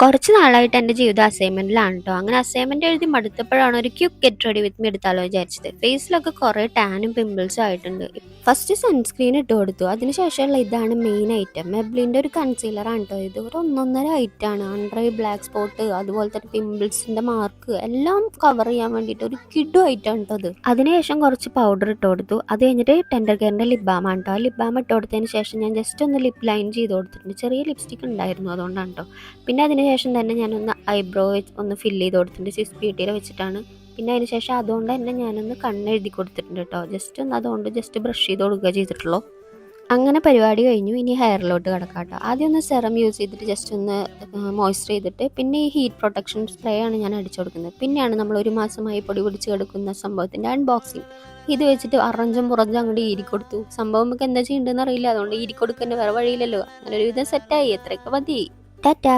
കുറച്ച് നാളായിട്ട് എന്റെ ജീവിതം അസൈൻമെന്റിലാണ് കേട്ടോ അങ്ങനെ അസൈൻമെന്റ് എഴുതി മടുത്തപ്പോഴാണ് ഒരു quick get ready with me എടുത്താലോ വിചാരിച്ചത്. ഫേസിലൊക്കെ കുറേ ടാനും പിമ്പിൾസും ആയിട്ടുണ്ട്. ഫസ്റ്റ് സൺസ്ക്രീൻ ഇട്ട് കൊടുത്തു. അതിനുശേഷമുള്ള ഇതാണ് മെയിൻ ഐറ്റം മെബ്ലിന്റെ ഒരു കൺസീലർ ആണ് കേട്ടോ ഇത് ഒരു ഒന്നൊന്നര ഐറ്റാണ് അണ്ടർ ബ്ലാക്ക് സ്പോട്ട് അതുപോലെ തന്നെ പിമ്പിൾസിന്റെ മാർക്ക് എല്ലാം കവർ ചെയ്യാൻ വേണ്ടിയിട്ട് ഒരു കിഡു ഐറ്റാണ് കേട്ടോ അത് അതിനുശേഷം കുറച്ച് പൗഡർ ഇട്ട് കൊടുത്തു. അത് കഴിഞ്ഞിട്ട് ടെൻഡർ കെയറിന്റെ ആണ് കേട്ടോ ആ ലിപ് ബാം ഇട്ട് കൊടുത്തതിന് ശേഷം ഞാൻ ജസ്റ്റ് ഒന്ന് ലിപ് ലൈൻ ചെയ്ത് കൊടുത്തിട്ടുണ്ട്. ചെറിയ ലിപ്സ്റ്റിക് ഉണ്ടായിരുന്നു അതുകൊണ്ടാണ് കേട്ടോ പിന്നെ അതിന് ശേഷം തന്നെ ഞാനൊന്ന് ഐബ്രോ ഒന്ന് ഫില്ല് ചെയ്ത് കൊടുത്തിട്ടുണ്ട്. സിക്സ് ബ്യൂട്ടിയിൽ വെച്ചിട്ടാണ്. പിന്നെ അതിന് ശേഷം അതുകൊണ്ട് തന്നെ ഞാനൊന്ന് കണ്ണെഴുതി കൊടുത്തിട്ടുണ്ട് കേട്ടോ ജസ്റ്റ് ഒന്ന് അതുകൊണ്ട് ജസ്റ്റ് ബ്രഷ് ചെയ്ത് കൊടുക്കുക ചെയ്തിട്ടുള്ളൂ. അങ്ങനെ പരിപാടി കഴിഞ്ഞു. ഇനി ഹെയറിലോട്ട് കിടക്കാം കേട്ടോ ആദ്യം ഒന്ന് സെറം യൂസ് ചെയ്തിട്ട് ജസ്റ്റ് ഒന്ന് മോയ്സ്ചർ ചെയ്തിട്ട് പിന്നെ ഈ ഹീറ്റ് പ്രൊട്ടക്ഷൻ സ്പ്രേ ആണ് ഞാൻ അടിച്ചു കൊടുക്കുന്നത്. പിന്നെയാണ് നമ്മൾ ഒരു മാസമായി പൊടി പിടിച്ച് കിടക്കുന്ന സംഭവത്തിന്റെ അൺബോക്സിങ് ഇത് വെച്ചിട്ട് അറഞ്ചും പുറഞ്ചും അങ്ങോട്ട് ഈരി കൊടുത്തു. സംഭവം നമുക്ക് എന്താ ചെയ്യേണ്ടതെന്ന് അറിയില്ല. അതുകൊണ്ട് ഈരി കൊടുക്കുന്ന വേറെ വഴിയില്ലല്ലോ. അങ്ങനെ വിധം സെറ്റായി എത്രയൊക്കെ മതി. ടാറ്റാ.